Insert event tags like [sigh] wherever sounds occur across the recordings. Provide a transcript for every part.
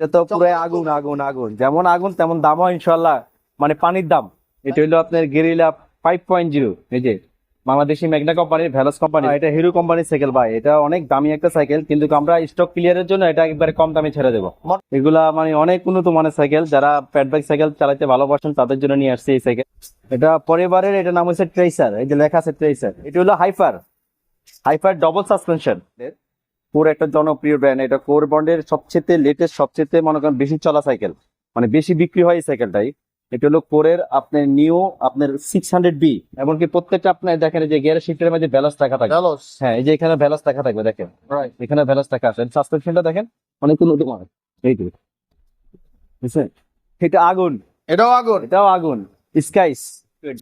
এটা তো পুরো আগুন আগুন আগুন। যেমন আগুন তেমন দামও ইনশাল্লাহ মানে পানির দাম। এটা হলো আপনার গেরিলা ফাইভ পয়েন্ট জিরো এই যে বাংলাদেশি ম্যাগনা কোম্পানির ভ্যালস কোম্পানি। এটা হিরো কোম্পানির সাইকেল ভাই। এটা অনেক দামি একটা সাইকেল কিন্তু আমরা স্টক ক্লিয়ারের জন্য এটা একবারে কম দামে ছেড়ে দেবো। এগুলা মানে অনেক উন্নত মানের সাইকেল যারা প্যাড বাইক সাইকেল চালাতে ভালোবাসেন তাদের জন্য নিয়ে আসছে এই সাইকেল এটা পরিবারের এটা নাম হচ্ছে ট্রেসার এই যে লেখা আছে ট্রেসার এটা হলো হাইফার হাইফার ডবল সাসপেনশন পুরো একটা জনপ্রিয় ব্র্যান্ড এটা কোর বন্ডের সবচেয়ে লেটেস্ট সবচেয়ে মনে করেন বেশি চলা সাইকেল মানে বেশি বিক্রি হয় এই সাইকেলটাই এটা হলো কোরের আপনার নিও আপনার সিক্স হান্ড্রেড বি এমনকি প্রত্যেকটা আপনার দেখেন যে গিয়ার শিফটের মধ্যে ব্যালেন্স রাখা থাকে। ভ্যালস হ্যাঁ এই যে এখানে ব্যালেন্স রাখা থাকবে দেখেন। এখানে ব্যালেন্স রাখা আছে। সাসপেনশনটা দেখেন অনেক উন্নত মানের। এই তো এটা আগুন। এটাও আগুন। এটাও আগুন। স্কাইস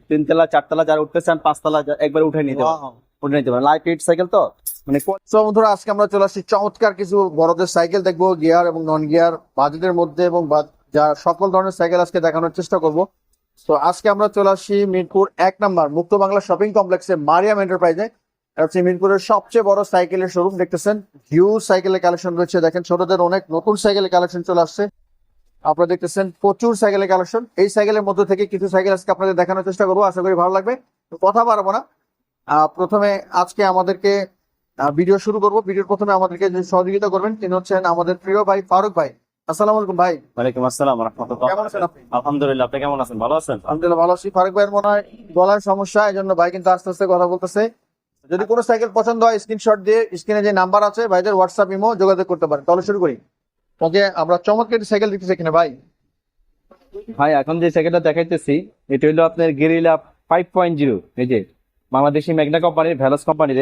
তিনতলা চারতলা যারা উঠতে চান পাঁচতলা একবার উঠে নিতে. উঠে নিতে পারেন। লাইট সাইকেল তো? মানে বন্ধুরা, আজকে আমরা চলে আসছি চমৎকার কিছু বড়দের সাইকেল। দেখব গিয়ার এবং নন গিয়ার বাজেটের মধ্যে এবং যা সকল ধরনের সাইকেল আজকে দেখানোর চেষ্টা করব। তো আজকে আমরা চলে আসছি মিরপুর এক নাম্বার মুক্ত বাংলা শপিং কমপ্লেক্সে মারিয়াম এন্টারপ্রাইজে। হচ্ছে মিরপুরের সবচেয়ে বড় সাইকেলের শোরুম দেখতেছেন? হিউজ সাইকেলের কালেকশন রয়েছে। দেখেন, ছোটদের অনেক নতুন সাইকেলের কালেকশন চলে আসছে। আপনারা দেখতেছেন, প্রচুর সাইকেলের কালেকশন এই সাইকেলের মধ্যে থেকে কিছু সাইকেল আজকে আপনাদের দেখানোর চেষ্টা করব। আশা করি ভালো লাগবে। কথা পারব না। প্রথমে আজকে আমাদেরকে ভিডিও শুরু করব। ভিডিওর প্রথমে আমাদেরকে যে সহযোগিতা করবেন তিনি হচ্ছেন আমাদের প্রিয় ভাই ফারুক ভাই। আসসালামু আলাইকুম ভাই। ওয়ালাইকুম আসসালাম রহমতুল্লাহ। কেমন আছেন আপনি? আলহামদুলিল্লাহ আপনি কেমন আছেন? ভালো আছেন? আলহামদুলিল্লাহ ভালো আছি। ফারুক ভাইয়ের মনে হয় গলার সমস্যা এই জন্য ভাই কিন্তু আস্তে আস্তে কথা বলতেছে। যদি কোনো সাইকেল পছন্দ হয় স্ক্রিনশট দিয়ে স্ক্রিনে যে নাম্বার আছে ভাইদের হোয়াটসঅ্যাপ ইমো যোগাযোগ করতে পারেন। তাহলে শুরু করি। ওকে আমরা চমৎকার সাইকেল দেখতেছি এখানে ভাই। ভাই এখন যে সাইকেলটা দেখাইতেছি এটা হলো আপনার গেরিলা ফাইভ পয়েন্ট জিরো এই যে বাংলাদেশি ম্যাগনা কোম্পানির ভ্যালস কোম্পানির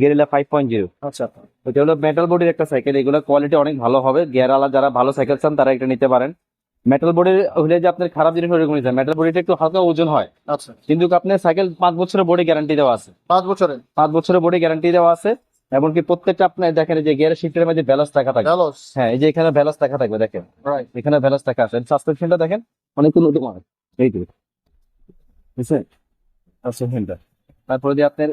গেরিলা ফাইভ পয়েন্ট জিরো আচ্ছা। এটা হলো মেটাল বডির একটা সাইকেল এগুলো কোয়ালিটি অনেক ভালো হবে। গিয়ার যারা ভালো সাইকেল চান তারা এটা নিতে পারেন। মেটাল বডির হলে যে আপনার খারাপ জিনিস ওরকম নিতে মেটাল বডিটা একটু হালকা ওজন হয়। আচ্ছা। কিন্তু আপনার সাইকেল পাঁচ বছরের বডি গ্যারান্টি দেওয়া আছে। পাঁচ বছরের পাঁচ বছরের বডি গ্যারান্টি দেওয়া আছে। এমনকি প্রত্যেকটা আপনার দেখেন যে গিয়ার শিফটের মধ্যে ব্যালেন্স রাখা থাকে। হ্যাঁ এই যে এখানে ব্যালেন্স রাখা থাকবে দেখেন। এখানে ব্যালেন্স রাখা আছে। সাসপেনশনটা দেখেন অনেক উন্নত মানের। এই তো বুঝছেন? সাসপেনশনটা তারপরে যে আপনার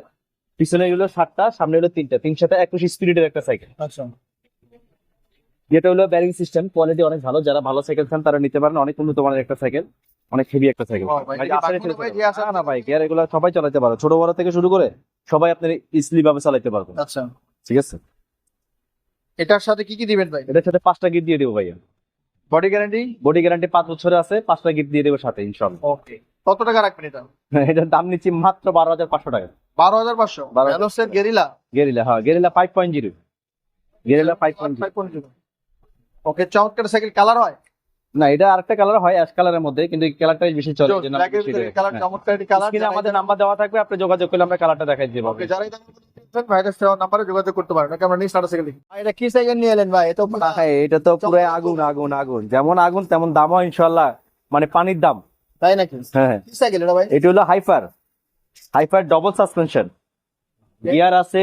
পিছনে এগুলো সাতটা সামনে হলো তিনটা। তিন সাথে একুশ স্পিরিটের একটা সাইকেল আচ্ছা। যেটা হলো ব্যারিং সিস্টেম কোয়ালিটি অনেক ভালো। যারা ভালো সাইকেল চান তারা নিতে পারেন। অনেক উন্নত মানের একটা সাইকেল অনেক হেভি একটা সাইকেল ভাই, ভাই আছে? না ভাই গিয়ার এগুলো সবাই চালাতে পারো। ছোট বড় থেকে শুরু করে সবাই আপনার ইসলি ভাবে চালাতে পারবে। আচ্ছা। ঠিক আছে? এটার সাথে কি কি দিবেন ভাই? এটার সাথে পাঁচটা গিট দিয়ে দেবো ভাইয়া। বডি গ্যারান্টি বডি গ্যারান্টি পাঁচ বছরে আছে পাঁচটা গিফট দিয়ে দেবো সাথে ইনশাল্লাহ ওকে কত টাকা রাখবেন এটা? [laughs] এটার দাম নিচ্ছি মাত্র বারো হাজার পাঁচশো টাকা। বারো হাজার পাঁচশো। 12,000 ভ্যালসের গেরিলা গেরিলা হ্যাঁ guerrilla five point zero guerrilla five point zero okay চমৎকার সাইকেল কালার হয়? না এটা আরেকটা কালার হয় অ্যাশ কালারের মধ্যে কিন্তু কালারটাই বেশি চলে কালার হ্যাঁ। চমৎকার একটি কালার আমাদের নাম্বার দেওয়া থাকবে আপনি যোগাযোগ করলে আমরা কালারটা দেখাই দিব। ওকে সাথে নাম্বারে যোগাযোগ করতে পারেন। ওকে আমরা নেক্সট সাইকেল দেখি। এটা কি সাইকেল নিয়ে এলেন ভাই? হ্যাঁ এটা তো পুরো আগুন আগুন আগুন। যেমন আগুন তেমন দামও ইনশাল্লাহ মানে পানির দাম। তাই নাকি? হ্যাঁ কি সাইকেল এটা ভাই? এটা হলো হাইফার হাইফার ডবল সাসপেনশন গিয়ার আছে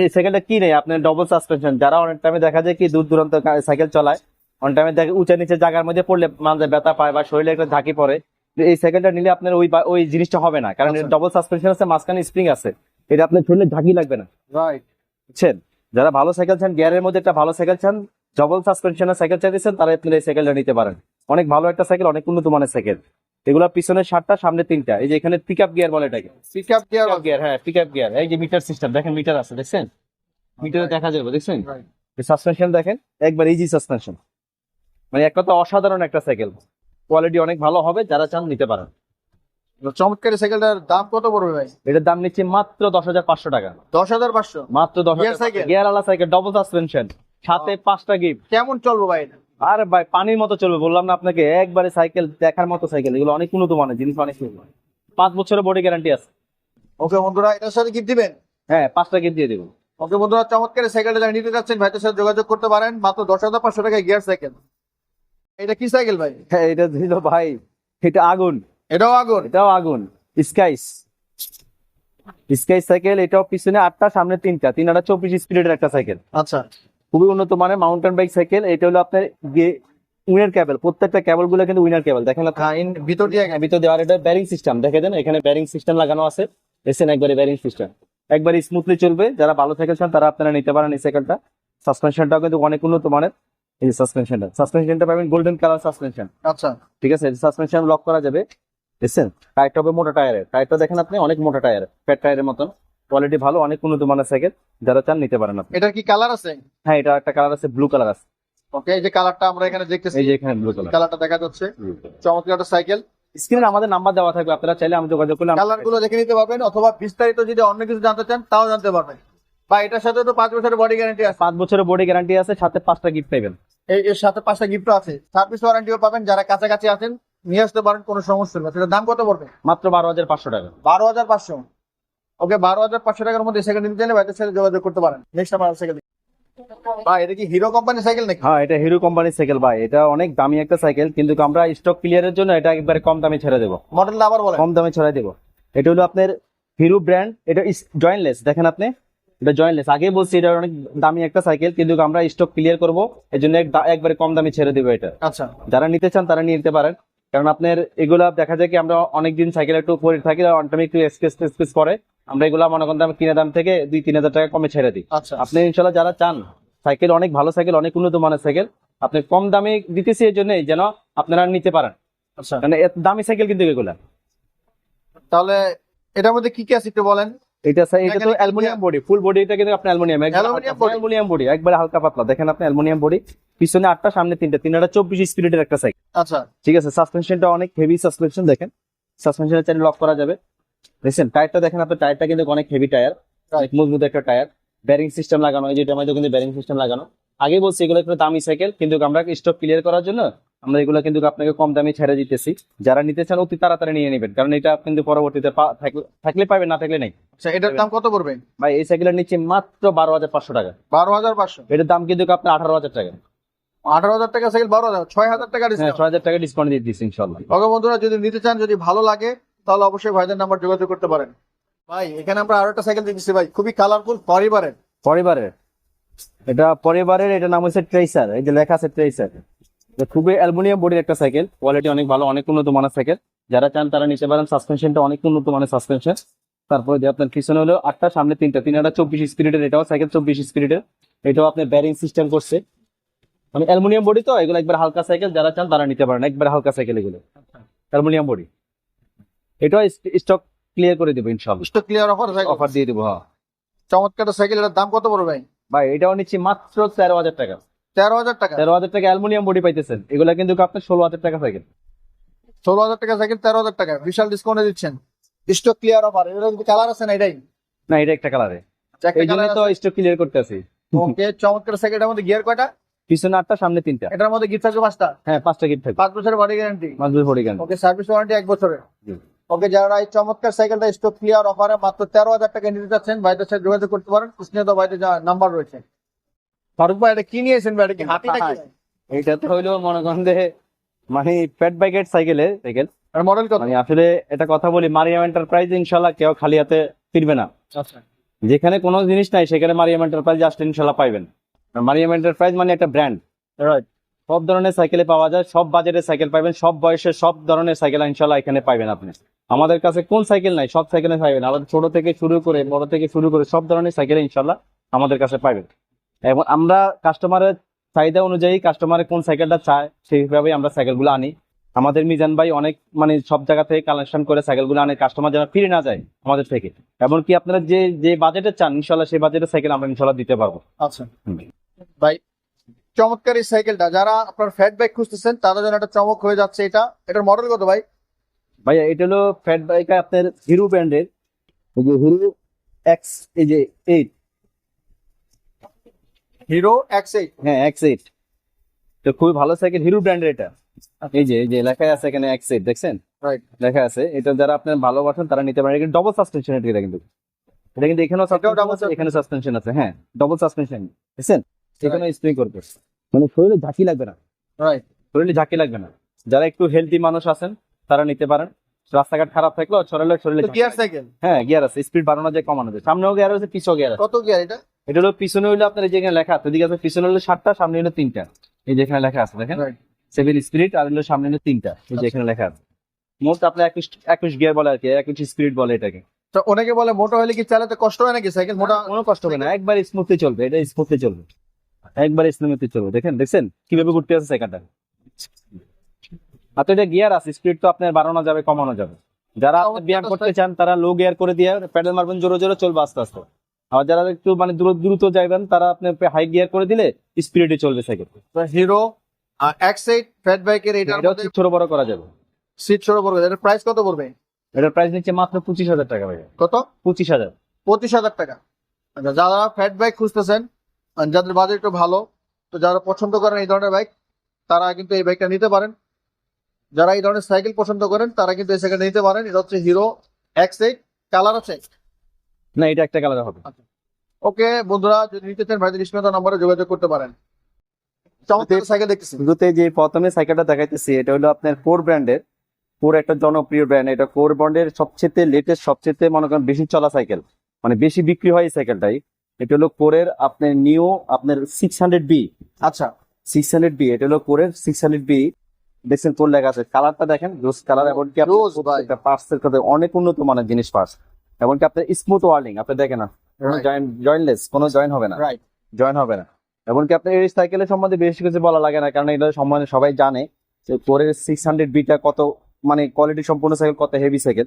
এই সাইকেলটা কি নেই? আপনার ডবল সাসপেনশন যারা অনেক টাইমে দেখা যায় কি দূর দূরান্ত সাইকেল চালায় অনেক টাইমে দেখে উঁচা নিচে জায়গার মধ্যে পড়লে মাঝে ব্যথা পায় বা শরীরে একটা ঝাঁকি পড়ে এই সাইকেলটা নিলে আপনার ওই ওই জিনিসটা হবে না। কারণ আচ্ছা। ডবল সাসপেনশন আছে মাঝখানে স্প্রিং আছে। এটা আপনার শরীরে ঝাঁকি লাগবে না। রাইট বুঝছেন? যারা ভালো সাইকেল চান গিয়ারের মধ্যে একটা ভালো সাইকেল চান ডবল সাসপেনশনের সাইকেল চাইতেছেন তারা আপনার এই সাইকেলটা নিতে পারেন। অনেক ভালো একটা সাইকেল অনেক উন্নত মানের সাইকেল এগুলো পিছনে সাতটা সামনে তিনটা। এই যে এখানে পিক আপ গিয়ার বলে এটাকে। পিক আপ গিয়ার গিয়ার হ্যাঁ পিক আপ গিয়ার এই যে মিটার সিস্টেম দেখেন মিটার আছে দেখছেন? মিটারে দেখা যাবে দেখছেন? সাসপেনশন দেখেন একবার ইজি সাসপেনশন মানে এক কথা অসাধারণ একটা সাইকেল কোয়ালিটি অনেক ভালো হবে যারা চান নিতে পারেন। চমৎকার সাইকেলটার দাম কত পড়বে ভাই? এটার দাম নিচ্ছে মাত্র দশ হাজার পাঁচশো টাকা। দশ হাজার পাঁচশো? মাত্র দশ Gear cycle? গিয়ার আলা সাইকেল ডবল সাসপেনশন সাথে পাঁচটা গিফট কেমন চলবো ভাই? আর ভাই পানির মতো চলবে। বললাম না আপনাকে একবারে সাইকেল দেখার মতো সাইকেল। এগুলো অনেক উন্নত মানের জিনিস অনেক পাঁচ বছরের বডি গ্যারান্টি আছে। ওকে বন্ধুরা এটার সাথে গিফট দিবেন? হ্যাঁ পাঁচটা গিফট দিয়ে দেবো। ওকে বন্ধুরা চমৎকার সাইকেলটা যারা নিতে যাচ্ছেন ভাইদের সাথে যোগাযোগ করতে পারেন। মাত্র দশ হাজার পাঁচশো টাকায় গিয়ার সাইকেল এটা কি সাইকেল ভাই? হ্যাঁ এটা দিল ভাই। এটা আগুন। এটাও আগুন? এটাও আগুন। স্কাইস। স্কাইস সাইকেল এটাও পিছনে আটটা সামনে তিনটা। তিন আটা চব্বিশ স্পিডের একটা সাইকেল। আচ্ছা। খুবই উন্নত মানের মাউন্টেন বাইক সাইকেল এটা হলো আপনার উইনার কেবল প্রত্যেকটা কেবলগুলো কিন্তু উইনার কেবল দেখেন হ্যাঁ ভিতর দিয়ে হ্যাঁ, ভিতর দেওয়ার এটা ব্যারিং সিস্টেম দেখে দেন এখানে ব্যারিং সিস্টেম লাগানো আছে। এসেন একবারে ব্যারিং সিস্টেম একবার স্মুথলি চলবে যারা ভালো সাইকেল চান তারা আপনারা নিতে পারেন এই সাইকেলটা সাসপেনশনটাও কিন্তু অনেক উন্নত মানের এই যে সাসপেনশনটা সাসপেনশনটা পাবেন গোল্ডেন কালার সাসপেনশন আচ্ছা। ঠিক আছে সাসপেনশন লক করা যাবে। দেখছেন? টায়ারটা হবে মোটা টায়ারের টায়ারটা দেখেন আপনি অনেক মোটা টায়ার ফ্যাট টায়ারের মতন। কোয়ালিটি ভালো অনেক উন্নত মানের সাইকেল যারা চান নিতে পারেন আপনি। এটার কি কালার আছে? হ্যাঁ এটা একটা কালার আছে ব্লু কালার আছে। ওকে এই যে কালারটা আমরা এখানে দেখতেছি। এই যে এখানে ব্লু কালার কালারটা দেখা যাচ্ছে। চমৎকার একটা সাইকেল স্ক্রিনে আমাদের নাম্বার দেওয়া থাকবে আপনারা চাইলে আমি যোগাযোগ করলে কালারগুলো দেখে নিতে পারবেন অথবা বিস্তারিত যদি অন্য কিছু জানতে চান তাও জানতে পারবেন। বা এটার সাথে তো পাঁচ বছরের বডি গ্যারান্টি আছে। পাঁচ বছরের বডি গ্যারান্টি আছে সাথে পাঁচটা গিফট পাইবেন। এই এর সাথে পাঁচটা গিফট আছে। সার্ভিস ওয়ারেন্টিও পাবেন যারা কাছাকাছি আছেন নিয়ে আসতে পারেন কোনো সমস্যা নেই। সেটার দাম কত পড়বে? মাত্র বারো হাজার পাঁচশো টাকা। বারো হাজার পাঁচশো। ওকে বারো হাজার পাঁচশো টাকার মধ্যে সেকেন্ড নিতে চাইলে ভাইদের সাথে যোগাযোগ করতে পারেন। নেক্সট আমার সাইকেল ভাই এটা কি হিরো কোম্পানির সাইকেল নাকি? হ্যাঁ এটা হিরো কোম্পানির সাইকেল ভাই। এটা অনেক দামি একটা সাইকেল কিন্তু আমরা স্টক ক্লিয়ারের জন্য এটা একবারে কম দামে ছেড়ে দেবো। মডেলটা আবার বলেন। কম দামে ছেড়ে দেবো। এটা হলো আপনার হিরো ব্র্যান্ড এটা জয়েন্টলেস দেখেন আপনি। এটা জয়েন্টলেস আগে বলছি এটা অনেক দামি একটা সাইকেল কিন্তু আমরা স্টক ক্লিয়ার করব এই জন্য একবারে কম দামে ছেড়ে দেবো এটা। আচ্ছা। যারা নিতে চান তারা নিয়ে নিতে পারেন। কারণ আপনার এগুলা দেখা যায় কি আমরা অনেকদিন সাইকেল একটু পরে থাকি একটু করে। আমরা এগুলা মনে করেন দাম কিনে দাম থেকে দুই তিন হাজার টাকা কমে ছেড়ে দিই। আচ্ছা আপনি ইনশাল্লাহ যারা চান সাইকেল অনেক ভালো সাইকেল অনেক উন্নত মানের সাইকেল আপনি কম দামে দিতেছি এই জন্যই যেন আপনারা নিতে পারেন। আচ্ছা। দামি সাইকেল কিন্তু এগুলা। তাহলে এটার মধ্যে কি কি আছে একটু বলেন? এটা স্যার এটা তো অ্যালুমিনিয়াম বডি ফুল বডি এটা কিন্তু আপনি অ্যালুমিনিয়াম অ্যালুমিনিয়াম বডি। একবারে হালকা পাতলা। দেখেন আপনি অ্যালুমিনিয়াম বডি পিছনে আটটা সামনে তিনটা। তিনটা চব্বিশ একটা সাইকেল। আচ্ছা। ঠিক আছে সাসপেনশনটা অনেক হেভি সাসপেনশন দেখেন। সাসপেনশনের চাইলে লক করা যাবে। দেখছেন টায়ারটা দেখেন আপনার টায়ারটা কিন্তু অনেক হেভি টায়ার অনেক মজবুত একটা টায়ার ব্যারিং সিস্টেম লাগানো এই যেটা আমাদের কিন্তু ব্যারিং সিস্টেম লাগানো। আগে বলছি এগুলো একটু দামি সাইকেল কিন্তু আমরা স্টক ক্লিয়ার করার জন্য আমরা এগুলো কিন্তু আপনাকে কম দামে ছেড়ে দিতেছি। যারা নিতে চান অতি তাড়াতাড়ি নিয়ে নেবেন কারণ এটা কিন্তু পরবর্তীতে থাকলে- পাবেন না থাকলে নেই। আচ্ছা এটার দাম কত পড়বে? ভাই এই সাইকেলের নিচে মাত্র বারো হাজার পাঁচশো টাকা। বারো হাজার পাঁচশো? এটার দাম কিন্তু আপনার আঠারো হাজার টাকা। আঠারো হাজার টাকা সাইকেল বারো হাজার ছয় হাজার টাকা হ্যাঁ ডিসকাউন্ট ছয় হাজার টাকা ডিসকাউন্ট দিয়ে দিচ্ছি ইনশাল্লাহ ওকে বন্ধুরা যদি নিতে চান যদি ভালো লাগে তাহলে অবশ্যই ভাইদের নাম্বার যোগাযোগ করতে পারেন। ভাই, এখানে আমরা আরও একটা সাইকেল দেখতেছি ভাই, খুবই কালারফুল পরিবারের। পরিবারের? এটা পরিবারের এটা নাম হচ্ছে ট্রেসার এই যে লেখা আছে ট্রেসার খুবই অ্যালুমিনিয়াম বডির একটা সাইকেল কোয়ালিটি অনেক ভালো, অনেক উন্নত মানের সাইকেল যারা চান তারা নিতে পারেন সাসপেনশনটা অনেক উন্নত মানের সাসপেনশন তারপরে যে আপনার পিছনে হলো আটটা, সামনে তিনটা তিনটা চব্বিশ স্পিরিটের এটাও সাইকেল চব্বিশ স্পিরিটের এটাও আপনার ব্যারিং সিস্টেম করছে। মানে অ্যালুমিনিয়াম বডি তো, এগুলো একবার হালকা সাইকেল যারা চান তারা নিতে পারেন, একবার হালকা সাইকেল এগুলো। অ্যালুমিনিয়াম বডি এটাও স্টক ক্লিয়ার করে দেবো ইনশাল্লাহ স্টক ক্লিয়ার অফার অফার দিয়ে দেবো হ্যাঁ। চমৎকার সাইকেল এটার দাম কত পড়বে ভাই? ভাই এটাও নিচ্ছি মাত্র তেরো হাজার টাকা। তেরো হাজার টাকা? তেরো হাজার টাকা অ্যালুমিনিয়াম বডি পাইতেছেন। এগুলা কিন্তু আপনার ষোলো হাজার টাকা সাইকেল ষোলো হাজার টাকা সাইকেল তেরো হাজার টাকা। বিশাল ডিসকাউন্টে দিচ্ছেন। স্টক ক্লিয়ার অফার এটা যদি কালার আছে না এটাই? না এটা একটা কালারে এই জন্য তো স্টক ক্লিয়ার করতে আছি ওকে চমৎকার সাইকেলটার মধ্যে গিয়ার কয়টা? পিছনে আটটা সামনে তিনটা। এটার মধ্যে গিফট থাকবে পাঁচটা? হ্যাঁ পাঁচটা গিফট থাকবে। পাঁচ বছরের বডি গ্যারান্টি মাজবুত বডি গান ওকে সার্ভিস ওয়ারেন্টি এক বছরের। জি। ওকে যারা এই চমৎকার সাইকেলটা স্টক ক্লিয়ার অফারে মাত্র তেরো হাজার টাকা নিতে চাচ্ছেন। ভাইদের সাথে যোগাযোগ করতে পারেন। স্নেহ ভাইদের নাম্বার রয়েছে। ফারুক ভাই এটা কি নিয়েছেন ভাই? এটা কি হাতি। নাকি এইটা তো হইল মনে করেন মানে প্যাট বাইকের সাইকেলে সাইকেল। আর মডেল কত? মানে আসলে এটা কথা বলি মারিয়াম এন্টারপ্রাইজ ইনশাল্লাহ কেউ খালি হাতে ফিরবে না। আচ্ছা। যেখানে কোনো জিনিস নাই সেখানে মারিয়াম এন্টারপ্রাইজ আসলে ইনশাল্লাহ পাইবেন। মারিয়াম এন্টারপ্রাইজ মানে একটা ব্র্যান্ড রাইট সব ধরনের সাইকেলে পাওয়া যায়, সব বাজেটের সাইকেল পাবেন সব বয়সের সব ধরনের সাইকেল ইনশাল্লাহ এখানে পাবেন আপনি। আমাদের কাছে কোন সাইকেল নাই, সব সাইকেলে পাইবেন। আমাদের ছোট থেকে শুরু করে, বড় থেকে শুরু করে সব ধরনের সাইকেল ইনশাল্লাহ আমাদের কাছে পাইবেন। এবং আমরা কাস্টমারের চাহিদা অনুযায়ী কাস্টমারের কোন সাইকেলটা চায় সেইভাবে আমরা সাইকেলগুলো আনি। আমাদের মিজান ভাই অনেক মানে সব জায়গা থেকে কালেকশন করে সাইকেলগুলো আনে, কাস্টমার যেন ফিরে না যায় আমাদের থেকে। এমনকি আপনারা যে যে বাজেটে চান ইনশাল্লাহ সেই বাজেটের সাইকেল আমরা ইনশাল্লাহ দিতে পারব। আচ্ছা। ভাই চমৎকার এই সাইকেলটা। যারা আপনার ফ্যাট বাইক খুঁজতেছেন তাদের জন্য একটা চমক হয়ে যাচ্ছে এটা। এটার মডেল কত ভাই? ভাইয়া এটা হলো ফ্যাট বাইক আপনার হিরো ব্র্যান্ডের এই যে হিরো এক্স এই যে এইট হিরো এক্স এইট হ্যাঁ এক্স এইট তো খুবই ভালো সাইকেল হিরো ব্র্যান্ডের এটা। এই যে এই যে লেখা আছে এখানে এক্স এইট দেখছেন? রাইট লেখা আছে এটা যারা আপনার ভালোবাসেন তারা নিতে পারেন। এটা ডবল সাসপেনশন এটা কিন্তু। এটা কিন্তু এখানেও এখানে সাসপেনশন আছে হ্যাঁ ডবল সাসপেনশন দেখছেন? এখানে স্প্রিং করবে। মানে শরীরে ঝাঁকি লাগবে না। রাইট শরীরে ঝাঁকি লাগবে না। যারা একটু হেলদি মানুষ আছেন তারা নিতে পারেন। রাস্তাঘাট খারাপ থাকলেও শরীরে শরীরে গিয়ার সাইকেল হ্যাঁ গিয়ার আছে। স্পিড বাড়ানো যায় কমানো যায়। সামনেও গিয়ার আছে গিয়ার আছে। কত গিয়ার এটা? এটা হলো পিছনে হইল আপনার এই যে লেখা আছে এদিকে আছে পিছনে হলো সাতটা সামনে হলো তিনটা। এই যে এখানে লেখা আছে দেখেন। সেভেন স্পিরিট আর হলো সামনে হলো তিনটা। এই যে এখানে লেখা আছে। মোট আপনার একুশ একুশ গিয়ার বলে আর কি একুশ স্পিরিট বলে এটাকে। তো অনেকে বলে মোটা হলে কি চালাতে কষ্ট হয় নাকি? সাইকেল মোটা কোনো কষ্ট হবে না। একবার স্মুথলি চলবে এটা স্মুথলি চলবে। একবার স্লিমিতে চলবে দেখেন দেখছেন? কীভাবে ঘুরতে আছে সাইকেলটা আর তো এটা গিয়ার আছে স্পিড তো আপনার বাড়ানো যাবে কমানো যাবে। যারা ব্যায়াম করতে চান তারা লো গিয়ার করে দিয়ে প্যাডেল মারবেন জোরে জোরে চলবে আস্তে আস্তে। আর যারা একটু মানে দ্রুত দ্রুত যাইবেন তারা আপনার হাই গিয়ার করে দিলে স্পিডে চলবে cycle Hero X eight fat বাইকের এটা ছোট বড় করা যাবে। সিট ছোট পড়বে এটার প্রাইস কত পড়বে? এটার প্রাইস নিচ্ছে মাত্র পঁচিশ হাজার টাকা ভাই কত? পঁচিশ হাজার। পঁচিশ হাজার টাকা। আচ্ছা যারা ফ্যাট বাইক খুঁজতেছেন যাদের বাজেট একটু ভালো তো যারা পছন্দ করেন এই ধরনের বাইক তারা কিন্তু এই বাইকটা নিতে পারেন। যারা এই ধরনের সাইকেল পছন্দ করেন তারা কিন্তু এই সাইকেলটা নিতে পারেন। এটা হচ্ছে হিরো এক্স এইট কালার আছে? না এটা একটা কালার হবে। ওকে বন্ধুরা যদি নিতে চান ভাইদের স্ক্রিনে নাম্বারে যোগাযোগ করতে পারেন। চমৎকার সাইকেল দেখতেছি। শুরুতে যে প্রথমে সাইকেলটা দেখাইতেছি এটা হলো আপনার কোর ব্র্যান্ডের কোর একটা জনপ্রিয় ব্র্যান্ড এটা কোর ব্র্যান্ডের সবচেয়ে লেটেস্ট সবচেয়ে মনে করেন বেশি চলা সাইকেল মানে বেশি বিক্রি হয় এই সাইকেলটাই এটা হলো কোরের আপনার নিও আপনার সিক্স হান্ড্রেড বি আচ্ছা। সিক্স হান্ড্রেড বি এটা হলো কোরের সিক্স হান্ড্রেড বি দেখছেন কোর লেখা আছে? কালারটা দেখেন রোজ কালার এমনকি। পার্টসের কথা অনেক উন্নত মানের জিনিস পার্টস এমনকি আপনার স্মুথ ওয়ার্লিং আপনি দেখেন না কোনো. জয়েন্টলেস কোনো জয়েন হবে না। জয়েন হবে না। এমনকি আপনার এই সাইকেলের সম্বন্ধে বেশি কিছু বলা লাগে না কারণ এটা সম্বন্ধে সবাই জানে যে কোরের সিক্স হান্ড্রেড বিটা কত মানে কোয়ালিটি সম্পূর্ণ সাইকেল কত হেভি সাইকেল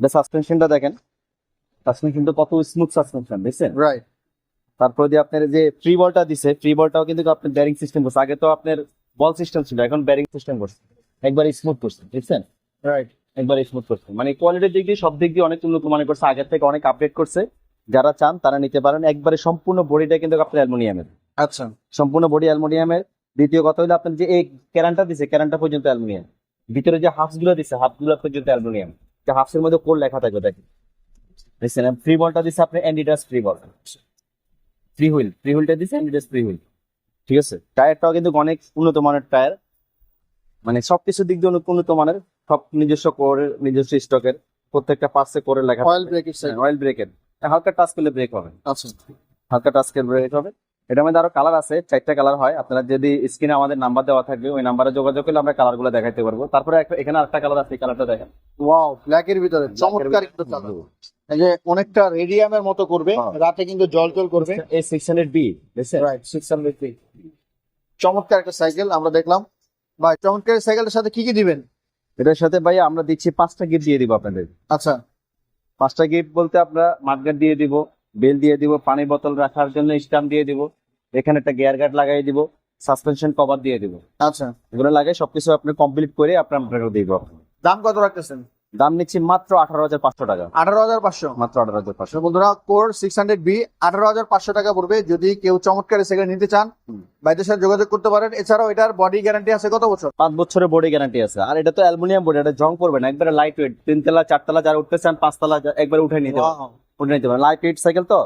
সাসপেনশনটা দেখেন সাসপেনশনটা কত স্মুথ সাসপেনশন দেখছেন? রাইট তারপর দিয়ে আপনার যে ফ্রি বলটা দিছে ফ্রি বলটাও কিন্তু আপনার ব্যারিং সিস্টেম করছে। আগে তো আপনার বল সিস্টেম ছিল এখন ব্যারিং সিস্টেম করছে। একবার স্মুথ করছে দেখছেন? রাইট একবার স্মুথ করছে। মানে কোয়ালিটির দিক দিয়ে সব দিক দিয়ে অনেক উন্নত মানে করছে। আগের থেকে অনেক আপডেট করছে। যারা চান তারা নিতে পারেন। একবারে সম্পূর্ণ বডিটা কিন্তু আপনার অ্যালুমিনিয়ামের। আচ্ছা। সম্পূর্ণ বডি অ্যালুমিনিয়ামের। দ্বিতীয় কথা হলো আপনার যে এই ক্যারানটা দিছে ক্যারানটা পর্যন্ত অ্যালুমিনিয়াম। ভিতরে যে হাফসগুলো দিছে হাফগুলো পর্যন্ত অ্যালুমিনিয়াম। যে হাফস এর মধ্যে কোড লেখা থাকবে দেখেন। ফ্রি বলটা দিছে আপনার অ্যান্ডিডাস ফ্রি বল ফ্রি হুইল ফ্রি হুইলটা দিছে অ্যান্ডিডাস ফ্রি হুইল ঠিক আছে? টায়ারটাও কিন্তু অনেক উন্নত মানের টায়ার। মানে সবকিছু দিক দিয়ে উন্নত মানের সব নিজস্ব কোরের নিজস্ব স্টকের প্রত্যেকটা পার্টসে করে লেখা অয়েল ব্রেকের অয়েল ব্রেকের হালকা টাচ করলে ব্রেক হবে। আচ্ছা। হালকা টাচ ব্রেক হবে। এটার মধ্যে আরও কালার আছে চারটা কালার হয়। আপনারা যদি স্ক্রিনে আমাদের নাম্বার দেওয়া থাকবে ওই নাম্বারে যোগাযোগ করলে আমরা কালারগুলো দেখাইতে পারব। তারপরে একটা- এখানে আরেকটা কালার আছে কালারটা দেখেন। ওয়াও ব্ল্যাকের ভিতরে চমৎকার কিন্তু কালার যে অনেকটা রেডিয়ামের মতো করবে হ্যাঁ। রাতে কিন্তু জল জল করবে। এই six hundred B right six hundred চমৎকার একটা সাইকেল আমরা দেখলাম। ভাই চমৎকার সাইকেলের সাথে কি কি দিবেন? এটার সাথে ভাই আমরা দিচ্ছি পাঁচটা গিফট দিয়ে দিব আপনাদের। আচ্ছা। পাঁচটা গিফট বলতে আমরা মাঠগার্ড দিয়ে দিব বেল দিয়ে দিব পানি বোতল রাখার জন্য স্টাম্প দিয়ে দিব এখানে একটা গিয়ার গার্ড লাগাই দিব সাসপেনশন কভার দিয়ে দিব। আচ্ছা। এগুলো লাগাই সবকিছু আপনি কমপ্লিট করে আপনার আপনাকে দিব। দাম কত রাখতেছেন? দাম নিচ্ছি মাত্র আঠারো হাজার পাঁচশো টাকা। আঠারো হাজার পাঁচশো। মাত্র আঠারো হাজার পাঁচশো। বন্ধুরা কোর সিক্স হান্ড্রেড বি আঠারো হাজার পাঁচশো টাকা পড়বে। যদি কেউ চমৎকার সাইকেল নিতে চান। বাইদের সাথে যোগাযোগ করতে পারেন। এছাড়াও এটার বডি গ্যারান্টি আছে কত বছর? পাঁচ বছরের বডি গ্যারান্টি আছে। আর এটা তো অ্যালুমিনিয়াম বডি এটা জং করবে না। একবারে লাইট ওয়েট তিনতলা চারতলা যারা উঠতে চান পাঁচতলা একবারে উঠে নিতে উঠে নিতে পারেন লাইট ওয়েট সাইকেল তো?